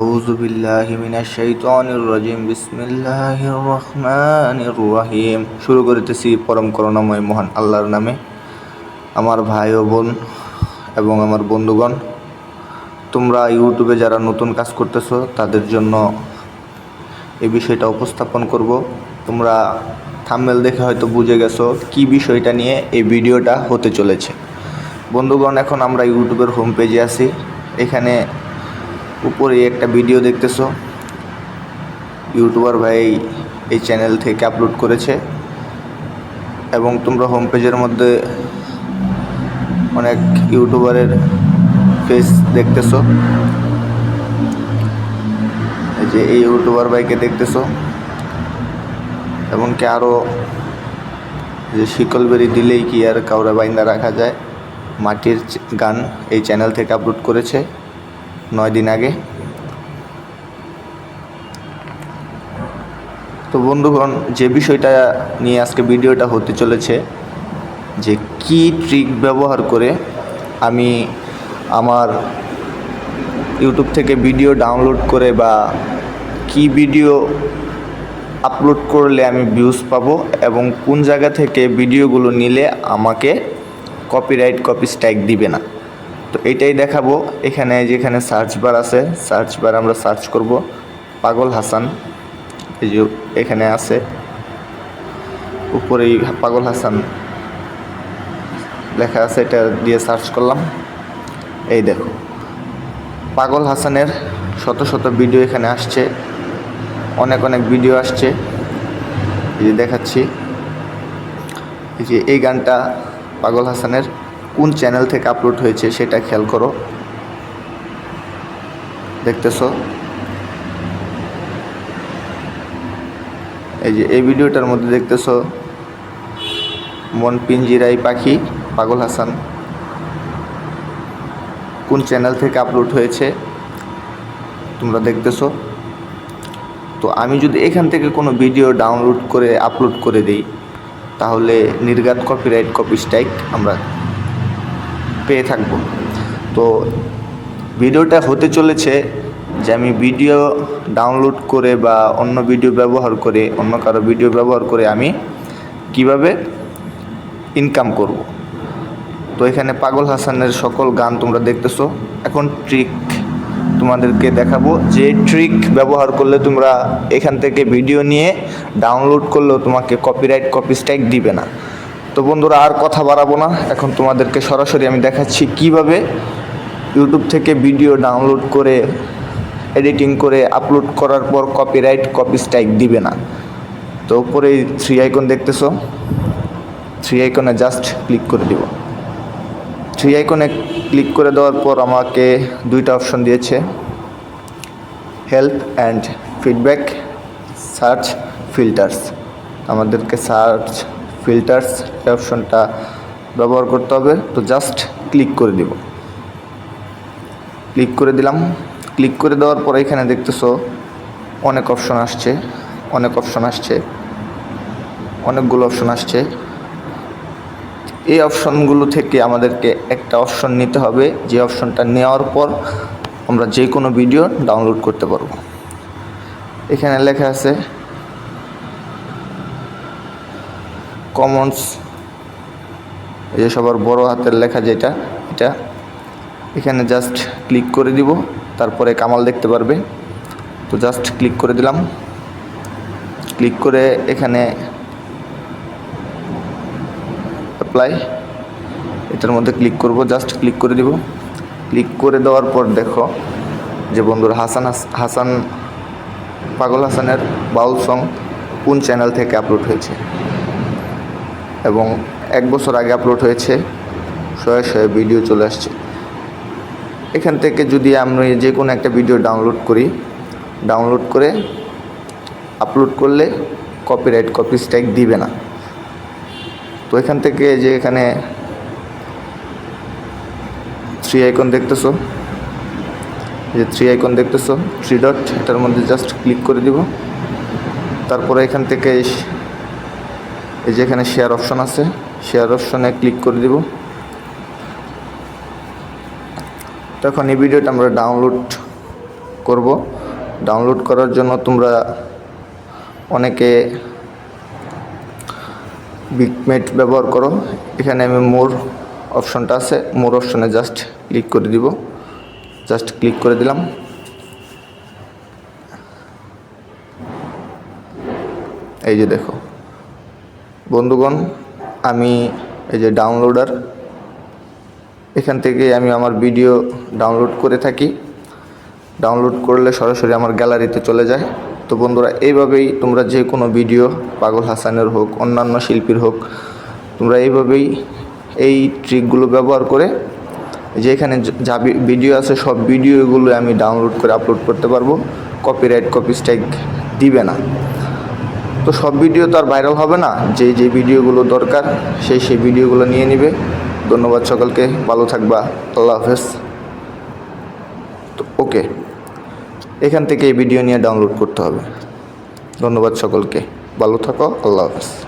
أعوذ بالله من الشيطان الرجيم بسم الله الرحمن الرحيم শুরু করিতেছি পরম করুণাময় মহান আল্লাহর নামে আমার ভাই ও বোন এবং আমার বন্ধুগণ তোমরা ইউটিউবে যারা নতুন কাজ করতেছো তাদের জন্য এই বিষয়টা উপস্থাপন করব তোমরা থাম্বনেল দেখে হয়তো বুঝে গেছো কি বিষয়টা নিয়ে এই ভিডিওটা হতে চলেছে বন্ধুগণ এখন আমরা ইউটিউবের হোম পেজে আছি এখানে উপরে একটা ভিডিও দেখতেছো। ইউটিউবার ভাই এই চ্যানেল থেকে আপলোড করেছে। এবং তোমরা হোম পেজের মধ্যে অনেক ইউটিউবারের ফেস দেখতেছো। এই যে এই ইউটিউবার ভাইকে দেখতেছো। এমনকি আরও যে শিকলবেরি দিলেই কি আর কাউরে বাইন্দা রাখা যায়। মাটির গান এই চ্যানেল থেকে আপলোড করেছে। নয় দিন আগে। তো বন্ধুগণ, যে বিষয়টা নিয়ে আজকে ভিডিওটা হতে চলেছে, যে কি ট্রিক ব্যবহার করে আমি আমার ইউটিউব থেকে ভিডিও ডাউনলোড করে বা কি ভিডিও আপলোড করলে আমি ভিউজ পাবো এবং কোন জায়গা থেকে ভিডিওগুলো নিলে আমাকে কপিরাইট কপি স্ট্রাইক দিবে না। তো এটাই দেখাবো। এখানে যেখানে সার্চ বার আছে সার্চ বার আমরা সার্চ করব। পাগল হাসান, এই যে এখানে আছে। উপরেই পাগল হাসান লেখা আছে, এটা দিয়ে সার্চ করলাম। এই দেখো, পাগল হাসানের শত শত ভিডিও এখানে আসছে। অনেক অনেক ভিডিও আসছে। এই যে দেখাচ্ছি। এই যে এই গানটা পাগল হাসানের। কোন চ্যানেল থেকে আপলোড হয়েছে সেটা খেয়াল করো। দেখতেছো? এই যে এই ভিডিওটার মধ্যে দেখতেছো? মন পিঞ্জিরাই পাখি, পাগল হাসান। কোন চ্যানেল থেকে আপলোড হয়েছে? তোমরা দেখতেছো? তো আমি যদি এখান থেকে কোনো ভিডিও ডাউনলোড করে আপলোড করে দিই, তাহলে নির্ঘাত কপিরাইট কপি স্ট্রাইক আমরা পেয়ে থাকব। তো ভিডিওটা হতে চলেছে যে আমি ভিডিও ডাউনলোড করে বা অন্য ভিডিও ব্যবহার করে, অন্য কারও ভিডিও ব্যবহার করে আমি কীভাবে ইনকাম করব। তো এখানে পাগল হাসানের সকল গান তোমরা দেখতেছো। এখন ট্রিক তোমাদেরকে দেখাবো। যে ট্রিক ব্যবহার করলে তোমরা এখান থেকে ভিডিও নিয়ে ডাউনলোড করলেও তোমাকে কপিরাইট কপি স্ট্রাইক দিবে না। তো বন্ধুরা আর কথা বাড়াবো না। এখন তোমাদেরকে সরাসরি আমি দেখাচ্ছি কীভাবে ইউটিউব থেকে ভিডিও ডাউনলোড করে এডিটিং করে আপলোড করার পর কপিরাইট কপি স্ট্রাইক দিবে না। তো উপরে থ্রি আইকন দেখতেছো? থ্রি আইকনে জাস্ট ক্লিক করে দিব। থ্রি আইকনে ক্লিক করে দেওয়ার পর আমাকে দুইটা অপশন দিয়েছে। Help and feedback search filters আমাদেরকে সার্চ ফিল্টার্স এই অপশনটা ব্যবহার করতে হবে। তো জাস্ট ক্লিক করে দিব। ক্লিক করে দিলাম। ক্লিক করে দেওয়ার পর এখানে দেখতেছো অনেক অপশন আসছে। অনেক অপশন আসছে। অনেকগুলো অপশন আসছে। এই অপশনগুলো থেকে আমাদেরকে একটা অপশন নিতে হবে। যে অপশনটা নেওয়ার পর আমরা যে কোনো ভিডিও ডাউনলোড করতে পারব। এখানে লেখা আছে কমন্স এই যে সবার বড় হাতের লেখা যেটা, এটা, এখানে জাস্ট ক্লিক করে দিব, তারপরে কামাল দেখতে পারবে। তো জাস্ট ক্লিক করে দিলাম। ক্লিক করে এখানে অ্যাপ্লাই এটার মধ্যে ক্লিক করব জাস্ট ক্লিক করে দিব। ক্লিক করে দেওয়ার পর দেখো যে বন্ধুর, হাসান হাস- হাসান, পাগল হাসানের বাউল সং কোন চ্যানেল থেকে আপলোড হয়েছে? এবং এক বছর আগে আপলোড হয়েছে। শয়ে শয়ে ভিডিও চলে আসছে। এখান থেকে যদি আমি যে কোনো একটা ভিডিও ডাউনলোড করি ডাউনলোড করে আপলোড করলে কপিরাইট কপি স্ট্রাইক দিবে না। তো এখান থেকে যে এখানে থ্রি আইকন দেখতেছো। যে থ্রি আইকন দেখতেছো থ্রি ডট এটার মধ্যে জাস্ট ক্লিক করে দিব। তারপরে এখান থেকে এই- যে এখানে শেয়ার অপশন আছে শেয়ার অপশনে ক্লিক করে দিব। তখন এই ভিডিওটা আমরা ডাউনলোড করব। ডাউনলোড করার জন্য তোমরা অনেকে বিগমেট ব্যবহার করো। এখানে আমি মোর অপশনটা আছে মোর অপশনে জাস্ট ক্লিক করে দিব। জাস্ট ক্লিক করে দিলাম। এই যে দেখো। বন্ধুগণ, আমি এই যে ডাউনলোডার, এখান থেকে আমি আমার ভিডিও ডাউনলোড করে থাকি। ডাউনলোড করলে সরাসরি আমার গ্যালারিতে চলে যায়। তো বন্ধুরা, এইভাবেই তোমরা যে কোনো ভিডিও, পাগল হাসানের হোক, অন্যান্য শিল্পীর হোক, তোমরা এইভাবেই এই ট্রিকগুলো ব্যবহার করে যে এখানে যা ভিডিও আছে, সব ভিডিওগুলো আমি ডাউনলোড করে আপলোড করতে পারব। কপিরাইট কপি স্ট্রাইক দিবে না। তো সব ভিডিও তো আর ভাইরাল হবে না। যে যে ভিডিওগুলো দরকার, সেই সেই ভিডিওগুলো নিয়ে নিবে। ধন্যবাদ সকলকে, ভালো থাকবা, আল্লাহ হাফেজ। তো ওকে এখান থেকে এই ভিডিও নিয়ে ডাউনলোড করতে হবে। ধন্যবাদ সকলকে, ভালো থাকো, আল্লাহ হাফেজ।